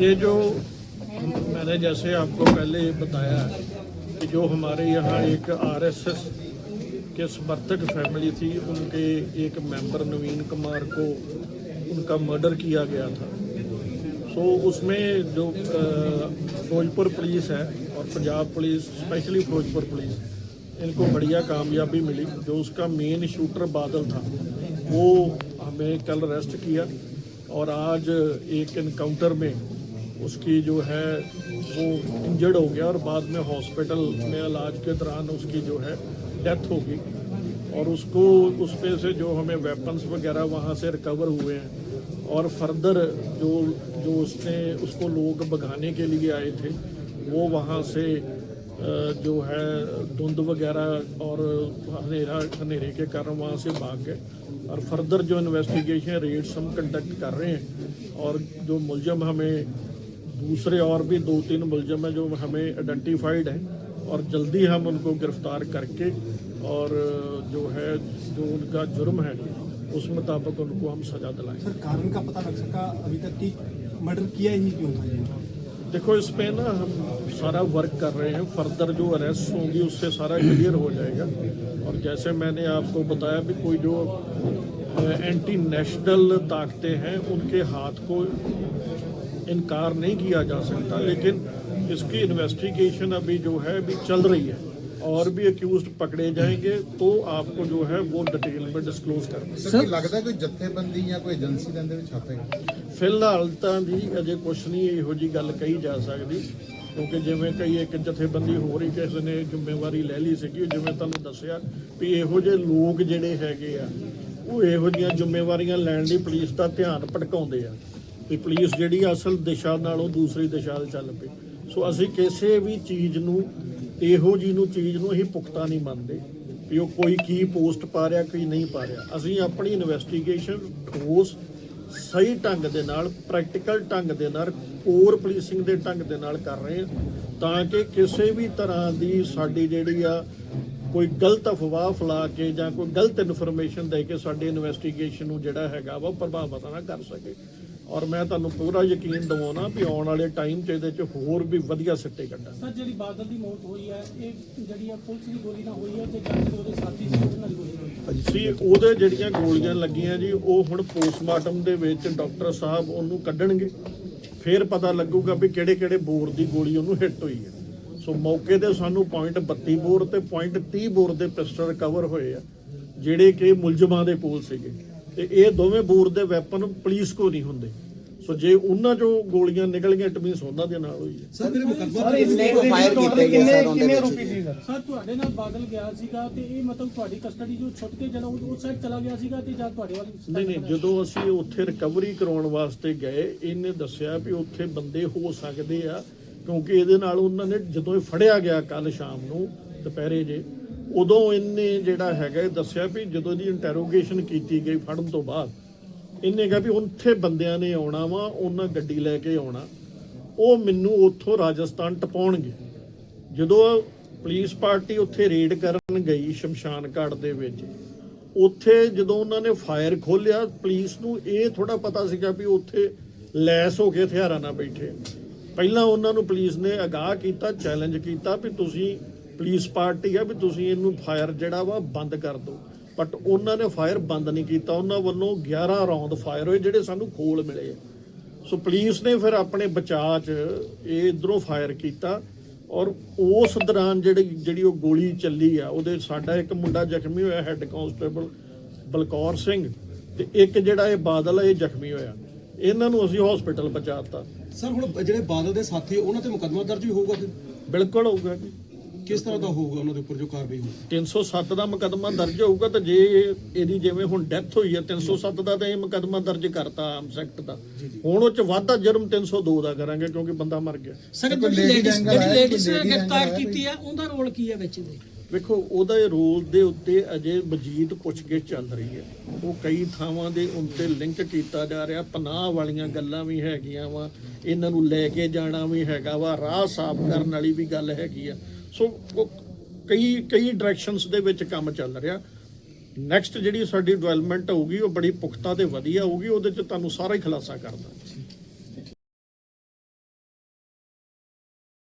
یہ جو میں نے جیسے آپ کو پہلے یہ بتایا کہ جو ہمارے یہاں ایک آر ایس ایس کے سمرتھک فیملی تھی، ان کے ایک ممبر نوین کمار کو ان کا مرڈر کیا گیا تھا۔ سو اس میں جو فوجپور پولیس ہے اور Punjab police specially Faujpur police ان کو بڑھیا کامیابی ملی۔ جو اس کا مین شوٹر بادل تھا، وہ ہمیں کل ریسٹ کیا اور آج ایک انکاؤنٹر میں اس کی جو ہے وہ انجرڈ ہو گیا اور بعد میں ہاسپٹل میں علاج کے دوران اس کی جو ہے ڈیتھ ہوگی اور اس کو اس پہ سے جو ہمیں ویپنس وغیرہ وہاں سے ریکور ہوئے ہیں اور فردر جو جو اس نے اس کو لوگ بگانے کے لیے آئے تھے وہ وہاں سے جو ہے دھند وغیرہ اور اندھیرا، اندھیرے کے کارن وہاں سے بھاگ گئے اور فردر جو انویسٹیگیشن ریٹس ہم کنڈکٹ کر رہے ہیں اور جو ملزم ہمیں دوسرے اور بھی دو تین ملزم ہیں جو ہمیں ایڈنٹیفائیڈ ہیں اور جلدی ہم ان کو گرفتار کر کے اور جو ہے جو ان کا جرم ہے اس مطابق ان کو ہم سزا دلائیں۔ سر کارن کا پتہ لگ سکا ابھی تک کی مرڈر کیا ہی کیوں تھا دیکھو اس پہ نا ہم سارا ورک کر رہے ہیں۔ فردر جو اریسٹ ہوں گی اس سے سارا کلیئر ہو جائے گا۔ اور جیسے میں نے آپ کو بتایا بھی کوئی جو اینٹی نیشنل طاقتیں ہیں ان کے ہاتھ کو इनकार नहीं किया जा सकता लेकिन इसकी इन्वेस्टिगेशन अभी जो है अभी चल रही है और भी अक्यूज पकड़े जाएंगे तो आपको जो है वो डिटेल में डिस्क्लोज कर ਸਰ ਕੀ ਲੱਗਦਾ ਕੋਈ ਜਥੇਬੰਦੀ ਜਾਂ ਕੋਈ ਏਜੰਸੀ ਦੇ ਅੰਦਰ ਵਿੱਚ ਹੱਥ ਹੈ ਫਿਲਹਾਲ ਤਾਂ ਜੀ ਅਜੇ ਕੁਛ ਨਹੀਂ ਇਹੋ ਜੀ ਗੱਲ ਕਹੀ ਜਾ ਸਕਦੀ ਕਿਉਂਕਿ ਜਿਵੇਂ ਕਈ ਇੱਕ ਜਥੇਬੰਦੀ ਹੋ ਰਹੀ ਕਿਸੇ ਨੇ ਜ਼ਿੰਮੇਵਾਰੀ ਲੈ ਲਈ ਸੀਗੀ ਜਿਵੇਂ ਤੁਹਾਨੂੰ ਦੱਸਿਆ ਵੀ ਇਹੋ ਜਿਹੇ ਲੋਕ ਜਿਹੜੇ ਹੈਗੇ ਆ ਉਹ ਇਹੋ ਜਿਹੀਆਂ ਜ਼ਿੰਮੇਵਾਰੀਆਂ ਲੈਣ ਲਈ ਪੁਲਿਸ ਦਾ ਧਿਆਨ ਭਟਕਾਉਂਦੇ ਆ ਵੀ ਪੁਲਿਸ ਜਿਹੜੀ ਅਸਲ ਦਿਸ਼ਾ ਨਾਲੋਂ ਦੂਸਰੀ ਦਿਸ਼ਾ 'ਚ ਚੱਲ ਪਈ। ਸੋ ਅਸੀਂ ਕਿਸੇ ਵੀ ਚੀਜ਼ ਨੂੰ, ਇਹੋ ਜੀ ਨੂੰ, ਚੀਜ਼ ਨੂੰ ਅਸੀਂ ਪੁਖਤਾ ਨਹੀਂ ਮੰਨਦੇ ਵੀ ਉਹ ਕੋਈ ਕੀ ਪੋਸਟ ਪਾ ਰਿਹਾ, ਕੀ ਨਹੀਂ ਪਾ ਰਿਹਾ। ਅਸੀਂ ਆਪਣੀ ਇਨਵੈਸਟੀਗੇਸ਼ਨ ਠੋਸ, ਸਹੀ ਢੰਗ ਦੇ ਨਾਲ ਪ੍ਰੈਕਟੀਕਲ ਢੰਗ ਦੇ ਨਾਲ ਕੋਰ ਪੁਲਿਸਿੰਗ ਦੇ ਢੰਗ ਦੇ ਨਾਲ ਕਰ ਰਹੇ ਹਾਂ ਤਾਂ ਕਿ ਕਿਸੇ ਵੀ ਤਰ੍ਹਾਂ ਦੀ ਸਾਡੀ ਜਿਹੜੀ ਆ ਕੋਈ ਗਲਤ ਅਫਵਾਹ ਫੈਲਾ ਕੇ ਜਾਂ ਕੋਈ ਗਲਤ ਇਨਫੋਰਮੇਸ਼ਨ ਦੇ ਕੇ ਸਾਡੀ ਇਨਵੈਸਟੀਗੇਸ਼ਨ ਨੂੰ ਜਿਹੜਾ ਹੈਗਾ ਵਾ ਪ੍ਰਭਾਵਿਤ ਨਾ ਕਰ ਸਕੇ। ਔਰ ਮੈਂ ਤੁਹਾਨੂੰ ਪੂਰਾ ਯਕੀਨ ਦਿਵਾਉਣਾ ਵੀ ਆਉਣ ਵਾਲੇ ਟਾਈਮ 'ਚ ਇਹਦੇ 'ਚ ਹੋਰ ਵੀ ਵਧੀਆ ਸਿੱਟੇ ਕੱਢਾਂਗੇ ਸਰ ਜਿਹੜੀ ਬਾਦਲ ਦੀ ਮੌਤ ਹੋਈ ਹੈ ਇਹ ਜਿਹੜੀ ਹੈ ਪੁਲਿਸ ਦੀ ਗੋਲੀ ਨਾਲ ਹੋਈ ਹੈ ਤੇ ਜਾਂ ਫਿਰ ਉਹਦੇ ਸਾਥੀ ਸੀ ਉਹਦੇ ਨਾਲ ਗੋਲੀ ਹੋਈ ਹੈ? ਸੀ ਉਹਦੇ ਜਿਹੜੀਆਂ ਗੋਲੀਆਂ ਲੱਗੀਆਂ ਜੀ ਉਹ ਹੁਣ ਪੋਸਟਮਾਰਟਮ ਦੇ ਵਿੱਚ ਡਾਕਟਰ ਸਾਹਿਬ ਉਹਨੂੰ ਕੱਢਣਗੇ। ਫਿਰ ਪਤਾ ਲੱਗੂਗਾ ਵੀ ਕਿਹੜੇ ਕਿਹੜੇ ਬੋਰ ਦੀ ਗੋਲੀ ਉਹਨੂੰ ਹਿੱਟ ਹੋਈ ਹੈ। ਸੋ ਮੌਕੇ ਤੇ ਸਾਨੂੰ ਪੁਆਇੰਟ 32 ਬੋਰ ਤੇ ਪੁਆਇੰਟ 30 ਬੋਰ ਦੇ ਪਿਸਟਲ ਰਿਕਵਰ ਹੋਏ ਆ ਜਿਹੜੇ ਕਿ ਮੁਲਜ਼ਮਾਂ ਦੇ ਕੋਲ ਸੀਗੇ। ਤੇ ਇਹ ਦੋਵੇਂ ਬੋਰ ਦੇ ਵੈਪਨ ਪੁਲਿਸ ਕੋ ਨਹੀਂ ਹੁੰਦੇ। ਸੋ ਜੇ ਉਹਨਾਂ ਚੋਂ ਗੋਲੀਆਂ ਨਿਕਲ ਗਈਆਂ ਟਮੀਸ ਉਹਨਾਂ ਦੇ ਨਾਲ ਹੋਈ ਹੈ। ਸਰ ਮੇਰੇ ਮੁਕੱਦਮਾ ਕਿੰਨੇ ਕੁ fire ਕੀਤੇ ਗਏ ਸਰ ਉਹਦੇ ਵਿੱਚ? ਰੁਪਏ ਸੀ ਸਰ ਸਰ ਤੁਹਾਡੇ ਨਾਲ ਬਾਦਲ ਗਿਆ ਸੀਗਾ ਤੇ ਇਹ ਮਤਲਬ ਤੁਹਾਡੀ ਕਸਟਡੀ ਜੋ ਛੁੱਟ ਕੇ ਜਨਾ ਉਸ ਸਾਈਡ ਚਲਾ ਗਿਆ ਸੀਗਾ ਤੇ ਜਾਂ ਤੁਹਾਡੇ ਵਾਲੀ ਨਹੀਂ ਨਹੀਂ ਜਦੋਂ ਅਸੀਂ ਉੱਥੇ ਰਿਕਵਰੀ ਕਰਾਉਣ ਵਾਸਤੇ ਗਏ ਇਹਨੇ ਦੱਸਿਆ ਵੀ ਉੱਥੇ ਬੰਦੇ ਹੋ ਸਕਦੇ ਆ ਕਿਉਂਕਿ ਇਹਦੇ ਨਾਲ ਉਹਨਾਂ ਨੇ ਜਦੋਂ ਇਹ ਫੜਿਆ ਗਿਆ ਕੱਲ ਸ਼ਾਮ ਨੂੰ ਦੁਪਹਿਰੇ ਜੇ ਉਦੋਂ ਇਹਨੇ ਜਿਹੜਾ ਹੈਗਾ ਇਹ ਦੱਸਿਆ ਵੀ ਜਦੋਂ ਇਹਦੀ ਇੰਟਰੋਗੇਸ਼ਨ ਕੀਤੀ ਗਈ ਫੜਨ ਤੋਂ ਬਾਅਦ, ਇਹਨੇ ਕਿਹਾ ਵੀ ਉੱਥੇ ਬੰਦਿਆਂ ਨੇ ਆਉਣਾ ਵਾ, ਉਹਨਾਂ ਗੱਡੀ ਲੈ ਕੇ ਆਉਣਾ। ਉਹ ਮੈਨੂੰ ਉੱਥੋਂ ਰਾਜਸਥਾਨ ਟਪਾਉਣਗੇ। ਜਦੋਂ ਪੁਲਿਸ ਪਾਰਟੀ ਉੱਥੇ ਰੇਡ ਕਰਨ ਗਈ ਸ਼ਮਸ਼ਾਨ ਘਾਟ ਦੇ ਵਿੱਚ, ਉੱਥੇ ਜਦੋਂ ਉਹਨਾਂ ਨੇ ਫਾਇਰ ਖੋਲਿਆ ਪੁਲਿਸ ਨੂੰ ਇਹ ਥੋੜਾ ਪਤਾ ਸੀਗਾ ਵੀ ਉੱਥੇ ਲੈਸ ਹੋ ਕੇ ਹਥਿਆਰਾਂ ਨਾਲ ਬੈਠੇ। ਪਹਿਲਾਂ ਉਹਨਾਂ ਨੂੰ ਪੁਲਿਸ ਨੇ ਅਗਾਹ ਕੀਤਾ ਚੈਲੰਜ ਕੀਤਾ ਵੀ ਤੁਸੀਂ ਪੁਲਿਸ ਪਾਰਟੀ ਆ ਵੀ ਤੁਸੀਂ ਇਹਨੂੰ ਫਾਇਰ ਜਿਹੜਾ ਵਾ ਬੰਦ ਕਰ ਦਿਓ। ਬਟ ਉਹਨਾਂ ਨੇ ਫਾਇਰ ਬੰਦ ਨਹੀਂ ਕੀਤਾ। ਉਹਨਾਂ ਵੱਲੋਂ 11 ਰੌਂਦ ਫਾਇਰ ਹੋਏ ਜਿਹੜੇ ਸਾਨੂੰ ਖੋਲ ਮਿਲੇ ਸੋ ਪੁਲਿਸ ਨੇ ਫਿਰ ਆਪਣੇ ਬਚਾਅ 'ਚ ਇਹ ਇਧਰੋਂ ਫਾਇਰ ਕੀਤਾ ਔਰ ਉਸ ਦੌਰਾਨ ਜਿਹੜੀ ਜਿਹੜੀ ਉਹ ਗੋਲੀ ਚੱਲੀ ਆ ਉਹਦੇ ਸਾਡਾ ਇੱਕ ਮੁੰਡਾ ਜ਼ਖਮੀ ਹੋਇਆ ਹੈੱਡ ਕਾਂਸਟੇਬਲ ਬਲਕੌਰ ਸਿੰਘ ਤੇ ਇੱਕ ਜਿਹੜਾ ਇਹ ਬਾਦਲ ਇਹ ਜ਼ਖਮੀ ਹੋਇਆ। ਇਹਨਾਂ ਨੂੰ ਅਸੀਂ ਹਸਪੀਟਲ ਪਹੁੰਚਾਤਾ ਸਰ ਹੁਣ ਜਿਹੜੇ ਬਾਦਲ ਦੇ ਸਾਥੀ ਉਹਨਾਂ ਤੇ ਮੁਕੱਦਮਾ ਦਰਜ ਵੀ ਹੋਊਗਾ ਫਿਰ? ਬਿਲਕੁਲ ਹੋਊਗਾ ਜੀ। ਕਿਸ ਤਰ੍ਹਾਂ ਦਾ ਹੋਊਗਾ ਉਹਨਾਂ ਦੇ ਉੱਪਰ ਜੋ ਕਾਰਵਾਈ ਹੋਊਗੀ? 307 ਦਾ ਮੁਕੱਦਮਾ ਦਰਜ ਹੋਊਗਾ ਤਾਂ ਜੇ ਇਹਦੀ ਜਿਵੇਂ ਹੁਣ ਡੈਥ ਹੋਈ ਹੈ 307 ਦਾ ਤਾਂ ਇਹ ਮੁਕੱਦਮਾ ਦਰਜ ਕਰਤਾ ਆਮ ਸੈਕਟ ਦਾ ਹੁਣ ਉਹ ਚ ਵਾਧਾ ਜੁਰਮ 302 ਦਾ ਕਰਾਂਗੇ ਕਿਉਂਕਿ ਬੰਦਾ ਮਰ ਗਿਆ। ਸਰ ਜਿਹੜੀ ਲੇਡੀਜ਼ ਜਿਹੜੀ ਲੇਡੀਜ਼ ਗ੍ਰਿਫਤਾਰ ਕੀਤੀ ਹੈ ਉਹਦਾ ਰੋਲ ਕੀ ਹੈ ਵਿੱਚ ਦੇ ਵੇਖੋ ਉਹਦਾ ਇਹ ਰੋਲ ਦੇ ਉੱਤੇ ਅਜੇ ਮਜੀਦ ਪੁੱਛਗਿੱਛ ਚੱਲ ਰਹੀ ਹੈ। ਉਹ ਕਈ ਥਾਵਾਂ ਦੇ ਉੱਤੇ ਲਿੰਕ ਕੀਤਾ ਜਾ ਰਿਹਾ ਪਨਾਹ ਵਾਲੀਆਂ ਗੱਲਾਂ ਵੀ ਹੈਗੀਆਂ ਵਾ ਇਹਨਾਂ ਨੂੰ ਲੈ ਕੇ ਜਾਣਾ ਵੀ ਹੈਗਾ ਵਾ ਰਾਹ ਸਾਫ਼ ਕਰਨ ਵਾਲੀ ਵੀ ਗੱਲ ਹੈਗੀ ਆ। ਸੋ ਕਈ ਕਈ ਡਾਇਰੈਕਸ਼ਨਸ ਦੇ ਵਿੱਚ ਕੰਮ ਚੱਲ ਰਿਹਾ। ਨੈਕਸਟ ਜਿਹੜੀ ਸਾਡੀ ਡਿਵੈਲਪਮੈਂਟ ਹੋਊਗੀ, ਉਹ ਬੜੀ ਪੁਖਤਾ ਤੇ ਵਧੀਆ ਹੋਊਗੀ, ਉਹਦੇ ਚ ਤੁਹਾਨੂੰ ਸਾਰਾ ਹੀ ਖੁਲਾਸਾ ਕਰਦਾ।